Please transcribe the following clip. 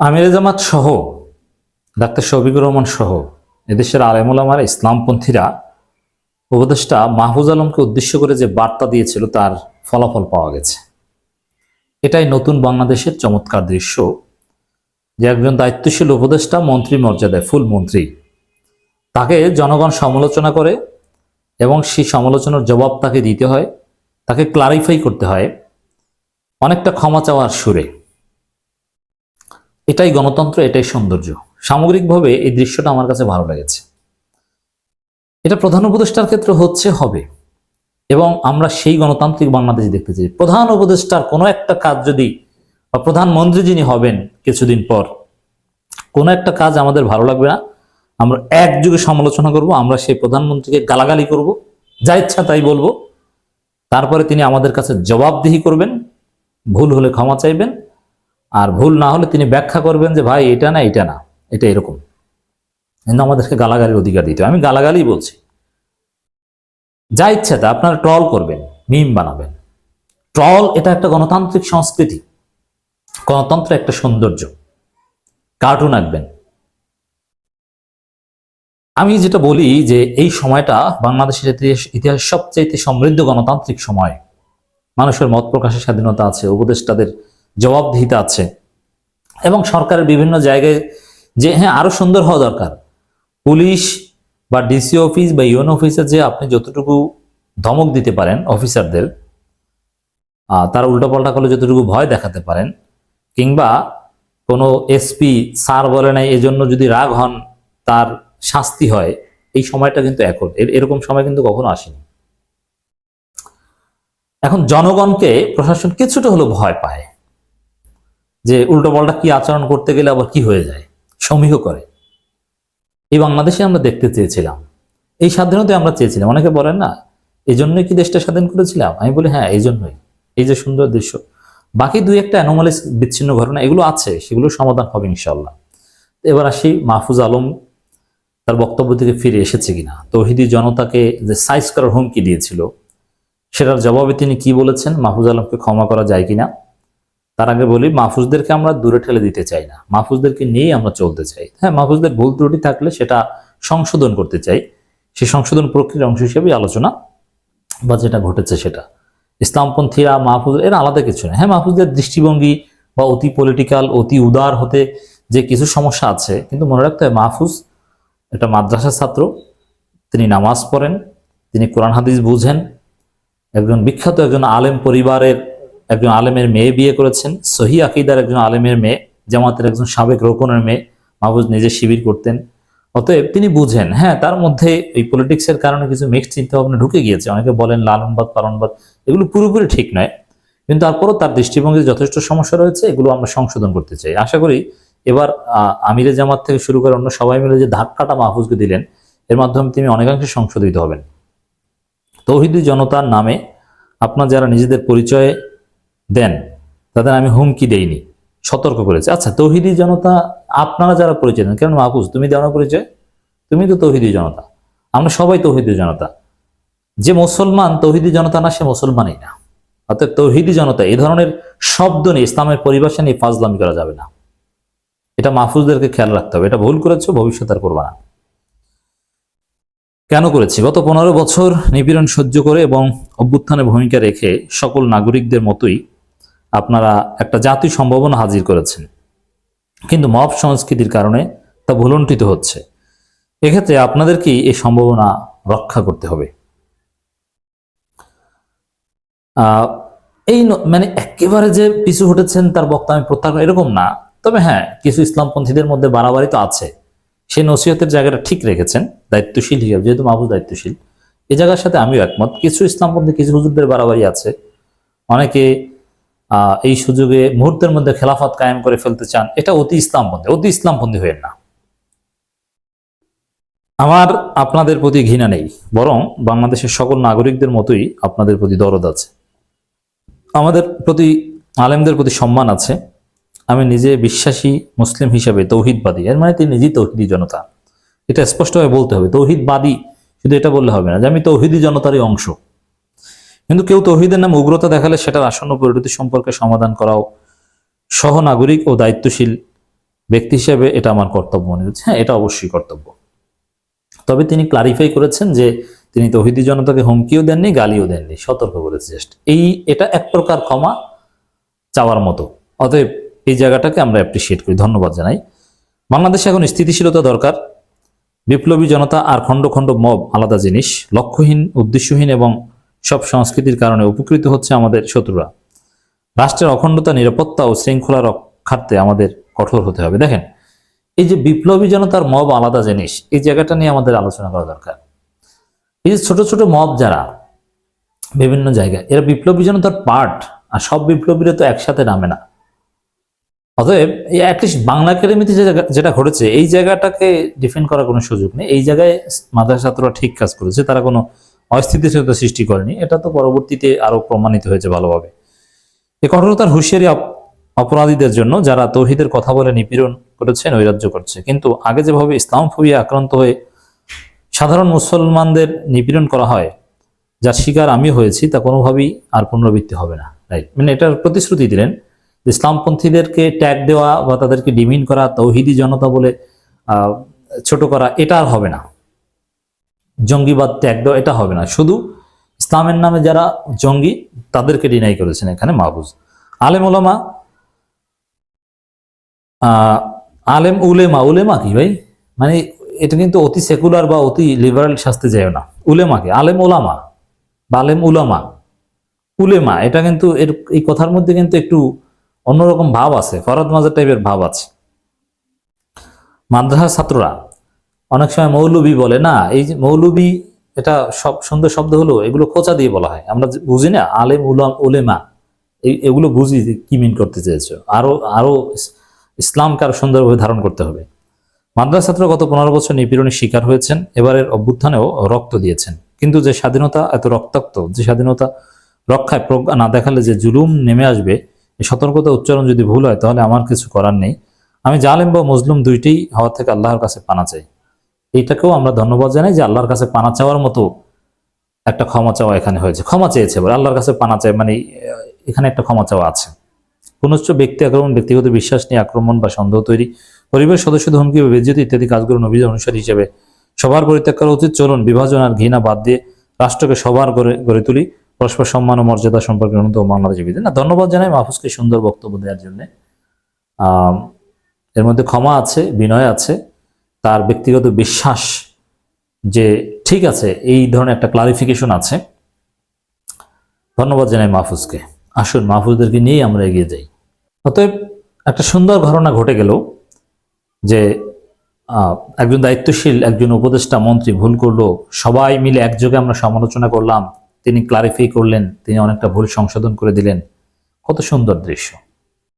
আমির জামাত সহ, ডাক্তার শফিকুর রহমান সহ, এদেশের আলেমুলামার ইসলামপন্থীরা উপদেষ্টা মাহফুজ আলমকে উদ্দেশ্য করে যে বার্তা দিয়েছিল, তার ফলাফল পাওয়া গেছে। এটাই নতুন বাংলাদেশের চমৎকার দৃশ্য। যে একজন দায়িত্বশীল উপদেষ্টা, মন্ত্রী মর্যাদায় ফুল মন্ত্রী, তাকে জনগণ সমালোচনা করে এবং সেই সমালোচনার জবাব তাকে দিতে হয়, তাকে ক্লারিফাই করতে হয়, অনেকটা ক্ষমা চাওয়ার সুরে। এটাই গণতন্ত্র, এটাই সৌন্দর্য। সামগ্রিকভাবে এই দৃশ্যটা আমার কাছে ভালো লেগেছে। এটা প্রধান উপদেষ্টার ক্ষেত্রে হচ্ছে হবে। এবং আমরা সেই গণতান্ত্রিক বাংলাদেশ দেখতে চাই। প্রধান উপদেষ্টার কোনো একটা কাজ যদি, বা প্রধানমন্ত্রী যিনি হবেন কিছুদিন পর, কোনো একটা কাজ আমাদের ভালো লাগবে না। আমরা একযুগে সমালোচনা করব, আমরা সেই প্রধানমন্ত্রীকে গালাগালি করব, যা ইচ্ছা তাই বলব। তারপরে তিনি আমাদের কাছে জবাবদিহি করবেন, ভুল হলে ক্ষমা চাইবেন আর ভুল না হলে তিনি ব্যাখ্যা করবেন যে, ভাই, এটা না এটা না। এটা এরকম। কিন্তু আমাদেরকে গালাগালির অধিকার দিতে আমি গালাগালি বলছি। যা ইচ্ছা তা আপনারা ট্রল করবেন, মিম বানাবেন। ট্রল এটা একটা গণতান্ত্রিক সংস্কৃতি। গণতন্ত্র একটা সৌন্দর্য। কার্টুন আঁকবেন। আমি যেটা বলি যে, এই সময়টা বাংলাদেশের ইতিহাস- সবচাইতে সমৃদ্ধ গণতান্ত্রিক সময়। মানুষের মত প্রকাশের স্বাধীনতা আছে, উপদেষ্টাদের জবাবদিহিতা আছে। এবং সরকারের বিভিন্ন জায়গায় যে হ্যাঁ আরও সুন্দর হওয়া দরকার। পুলিশ বা ডিসি অফিস বা ইউএন অফিসে যে আপনি যতটুকু ধমক দিতে পারেন অফিসারদের তারা উল্টাপাল্টা করলে যতটুকু ভয় দেখাতে পারেন, কিংবা কোনো এসপি স্যার বলে নাই, এজন্য যদি রাগ হন, তার শাস্তি হয়, এই সময়টা কিন্তু এখন এর- এরকম সময় কিন্তু কখনো আসেনি। এখন জনগণকে প্রশাসন কিছুটা হলেও ভয় পায়। যে উল্টোপাল্টা কি আচরণ করতে গেলে আবার কি হয়ে যায়? সমীহ করে। এই বাংলাদেশে আমরা দেখতে চেয়েছিলাম। এই স্বাধীনতায় আমরা চেয়েছিলাম। অনেকে বলেন, না এই জন্যই কি দেশটা স্বাধীন করেছিলাম? আমি বলি হ্যাঁ এই জন্যই এই যে সুন্দর দৃশ্য। বাকি দুই একটা অ্যানোমালিস বিচ্ছিন্ন ঘটনা, এগুলো আছে সেগুলো সমাধান হবে ইনশাল্লাহ এবার আসি মাহফুজ আলম তার বক্তব্য থেকে ফিরে এসেছে কিনা। তৌহিদি জনতাকে যে সাইজ করার হুমকি দিয়েছিল, সেটার জবাবে তিনি কি বলেছেন? মাহফুজ আলমকে ক্ষমা করা যায় কিনা? তার আগে বলি, মাহফুজদেরকে আমরা দূরে ঠেলে দিতে চাই না। মাহফুজদেরকে নিয়েই আমরা চলতে চাই। হ্যাঁ মাহফুজদের ভুল ত্রুটি থাকলে সেটা সংশোধন করতে চাই। সেই সংশোধন প্রক্রিয়ার অংশ হিসেবেই আলোচনা, বা যেটা ঘটেছে সেটা। ইসলামপন্থীরা মাহফুজ, এর আলাদা কিছু নেই হ্যাঁ মাহফুজদের দৃষ্টিভঙ্গি বা অতি পলিটিক্যাল অতি উদার হতে যে কিছু সমস্যা আছে, কিন্তু মনে রাখতে হয় মাহফুজ একটা মাদ্রাসার ছাত্র, তিনি নামাজ পড়েন, তিনি কোরআন হাদিস বুঝেন, একজন বিখ্যাত একজন আলেম পরিবারের একজন আলেমের মেয়ে বিয়ে করেছেন। সহি আকিদার একজন আলেমের মেয়ে, জামাতের একজন সাবেক রোকনের মেয়ে মাহফুজ নিজে শিবির করতেন। অতএব তিনি বুঝেন হ্যাঁ তার মধ্যে এই পলিটিক্সের কারণে কিছু মিক্সড চিন্তা ভাবনা ঢুকে গিয়েছে। অনেকে বলেন লালনবাদ, পালনবাদ, এগুলো পুরোপুরি ঠিক নয়। কিন্তু তারপরও তার দৃষ্টিভঙ্গিতে যথেষ্ট সমস্যা রয়েছে, এগুলো আমরা সংশোধন করতে চাই। আশা করি এবার আমিরে জামাত থেকে শুরু করে অন্য সবাই মিলে যে ধাক্কাটা মাহফুজকে দিলেন, এর মাধ্যমে তিনি অনেকাংশে সংশোধিত হবেন। তৌহিদি জনতার নামে আপনার যারা নিজেদের পরিচয় দেন, তাদের আমি হুমকি দেইনি, সতর্ক করেছে। আচ্ছা তৌহিদি জনতা, আপনারা যারা পরিচয় দেন, কেন মাহফুজ, তুমি দেওয়া পরিচয়? তুমি তো তৌহিদি জনতা, আমরা সবাই তৌহিদি জনতা। যে মুসলমান তৌহিদি জনতা না, সে মুসলমানই না। অর্থাৎ তৌহিদি জনতা এই ধরনের শব্দ নিয়ে ইসলামের পরিভাষা নিয়ে ফাজলামি করা যাবে না। এটা মাহফুজদেরকে খেয়াল রাখতে হবে। এটা ভুল করেছ ভবিষ্যৎ আর করবা না। কেন করেছি? গত পনেরো বছর নিপীড়ন সহ্য করে এবং অভ্যুত্থানে ভূমিকা রেখে সকল নাগরিকদের মতোই আপনারা একটা জাতি সম্ভাবনা হাজির করেছেন। কিন্তু মব সংস্কৃতির কারণে তা ভুলণ্ঠিত হচ্ছে। এক্ষেত্রে আপনাদেরকেই এই সম্ভাবনা রক্ষা করতে হবে? এই মানে একেবারে যে পিছু হটেছেন তার বক্তা আমি প্রত্যাখ্যান, এরকম না। তবে হ্যাঁ কিছু ইসলামপন্থীদের মধ্যে বাড়াবাড়ি তো আছে। সেই নসিহতের জায়গাটা ঠিক রেখেছেন, দায়িত্বশীল হিসাবে, যেহেতু মাহবুব দায়িত্বশীল। এই জায়গার সাথে আমিও একমত। কিছু ইসলামপন্থী, কিছু হুজুরদের বাড়াবাড়ি আছে। অনেকে এই সুযোগে মুহূর্তের মধ্যে খেলাফত কায়েম করে ফেলতে চান, এটা অতি ইসলামপন্থী অতি ইসলামপন্থী হয়ে না। আমার আপনাদের প্রতি ঘৃণা নেই, বরং বাংলাদেশের সকল নাগরিকদের মতোই আপনাদের প্রতি দরদ আছে। আমাদের প্রতি, আলেমদের প্রতি সম্মান আছে। আমি নিজে বিশ্বাসী মুসলিম হিসেবে তৌহিদবাদী, এর মানে তিনি নিজেই তৌহিদি জনতা। এটা স্পষ্টভাবে বলতে হবে, তৌহিদবাদী, শুধু এটা বললে হবে না যে আমি তৌহিদি জনতারই অংশ। কিন্তু কেউ তৌহিদের নামে উগ্রতা দেখালে সেটার আসন্ন পরিণতি সম্পর্কে সমাধান করাও সহ নাগরিক ও দায়িত্বশীল ব্যক্তি হিসেবে এটা আমার কর্তব্য মনে হচ্ছে। হ্যাঁ এটা অবশ্যই কর্তব্য। তবে তিনি ক্লারিফাই করেছেন যে তিনি তহিদি জনতাকে হুমকিও দেননি, গালিও দেননি, সতর্ক করেছে জাস্ট এই, এটা এক প্রকার ক্ষমা চাওয়ার মতো। অতএব এই জায়গাটাকে আমরা অ্যাপ্রিসিয়েট করি, ধন্যবাদ জানাই। বাংলাদেশে এখন স্থিতিশীলতা দরকার। বিপ্লবী জনতা আর খণ্ড খণ্ড মব আলাদা জিনিস। লক্ষ্যহীন, উদ্দেশ্যহীন এবং সব সংস্কৃতির কারণে উপকৃত হচ্ছে আমাদের শত্রুরা। রাষ্ট্রের অখণ্ডতা, নিরাপত্তা ও শৃঙ্খলা রক্ষার্থে আমাদের কঠোর হতে হবে। দেখেন, এই যে বিপ্লবী জনতার মব আলাদা জিনিস, এই জায়গাটা নিয়ে আমাদের আলোচনা করা দরকার। এই যে ছোট ছোট মব যারা বিভিন্ন জায়গায়, এরা বিপ্লবী জনতার পার্ট আর সব বিপ্লবীরা তো একসাথে নামে না। অতএব, এই অ্যাটলিস্ট বাংলা একাডেমিতে যেটা ঘটেছে, এই জায়গাটাকে ডিফেন্ড করার কোনো সুযোগ নেই। এই জায়গায় মাদ্রাসা ছাত্ররা ঠিক কাজ করেছে, তারা কোনো অস্থিতিশীলতা সৃষ্টি করেনি। এটা তো পরবর্তীতে আরও প্রমাণিত হয়েছে ভালোভাবে। এই কঠোরতার হুঁশিয়ারি অপরাধীদের জন্য যারা তৌহিদের কথা বলে নিপীড়ন করেছে নৈরাজ্য করছে। কিন্তু আগে যেভাবে ইসলাম ফবিয়া আক্রান্ত হয়ে সাধারণ মুসলমানদের নিপীড়ন করা হয়, যার শিকার আমি হয়েছি, তা কোনোভাবেই আর পুনরাবৃত্তি হবে না। রাইট মানে এটার প্রতিশ্রুতি দিলেন ইসলামপন্থীদেরকে ট্যাগ দেওয়া বা তাদেরকে ডিমিন করা, তৌহিদি জনতা বলে ছোট করা, এটা আর হবে না। জঙ্গিবাদ ত্যাগ দেওয়া, এটা হবে না। শুধু ইসলামের নামে যারা জঙ্গি, তাদেরকে ডিনাই করেছেন এখানে মাহবুজ আলেম ওলামা আলেম উলেমা উলেমা কি ভাই? মানে এটা কিন্তু অতি সেকুলার বা অতি লিবারাল শাস্তি যায় না। উলেমাকে আলেম ওলামা বা আলেম উলামা। উলেমা, এটা কিন্তু এর, এই কথার মধ্যে কিন্তু একটু অন্যরকম ভাব আছে ফরাদ মাজার টাইপের ভাব আছে। মাদ্রাসার ছাত্ররা অনেক সময় মৌলবি বলে, না, এই যে মৌলবি, এটা সব সুন্দর শব্দ হলো, এগুলো খোঁচা দিয়ে বলা হয়। আমরা বুঝি না, আলেম উলাম উলেমা, এই, এগুলো বুঝি কি মিন করতে চেয়েছো। আরও আরও ইস- ইসলামকে আরও সুন্দরভাবে ধারণ করতে হবে। মাদ্রাসা ছাত্র গত পনেরো বছর নিপীড়নের শিকার হয়েছেন, এবারের অভ্যুত্থানেও রক্ত দিয়েছেন। কিন্তু যে স্বাধীনতা এত রক্তাক্ত, যে স্বাধীনতা রক্ষায় প্রজ্ঞা না দেখালে যে জুলুম নেমে আসবে সতর্কতা উচ্চারণ যদি ভুল হয়, তাহলে আমার কিছু করার নেই। আমি জালেম বা মজলুম দুইটাই হওয়ার থেকে আল্লাহর কাছে পানা চাই। এইটাকেও আমরা ধন্যবাদ জানাই যে আল্লাহর কাছে পানা চাওয়ার মতো একটা ক্ষমা চাওয়া এখানে হয়েছে। ক্ষমা চেয়েছে আল্লাহর কাছে পানা চাই মানে এখানে একটা ক্ষমা চাওয়া আছে। পুনশ্চ ব্যক্তি আক্রমণ, ব্যক্তিগত বিশ্বাস নিয়ে আক্রমণ বা সন্দেহ তৈরি পরিবার সদস্যদের হুমকি বা বেজ্জতি ইত্যাদি কাজগুলো নবীজ অনুসারী হিসেবে সবার পরিত্যাগ করা উচিত। চলুন, বিভাজন আর ঘৃণা বাদ দিয়ে রাষ্ট্রকে সবার গড়ে তুলি। পরস্পর সম্মান ও মর্যাদা সম্পর্কে অন্যতম বাংলাদেশ বিধি না, ধন্যবাদ জানাই মাহফুজকে সুন্দর বক্তব্য দেওয়ার জন্য। এর মধ্যে ক্ষমা আছে, বিনয় আছে তার ব্যক্তিগত বিশ্বাস যে ঠিক আছে, এই ধরনের একটা ক্লারিফিকেশন আছে। ধন্যবাদ জানাই মাহফুজকে। আসুন, মাহফুজদেরকে নিয়েই আমরা এগিয়ে যাই। অতএব একটা সুন্দর ঘটনা ঘটে গেল যে একজন দায়িত্বশীল, একজন উপদেষ্টা, মন্ত্রী ভুল করল, সবাই মিলে একযোগে আমরা সমালোচনা করলাম, তিনি ক্লারিফাই করলেন, তিনি অনেকটা ভুল সংশোধন করে দিলেন। কত সুন্দর দৃশ্য।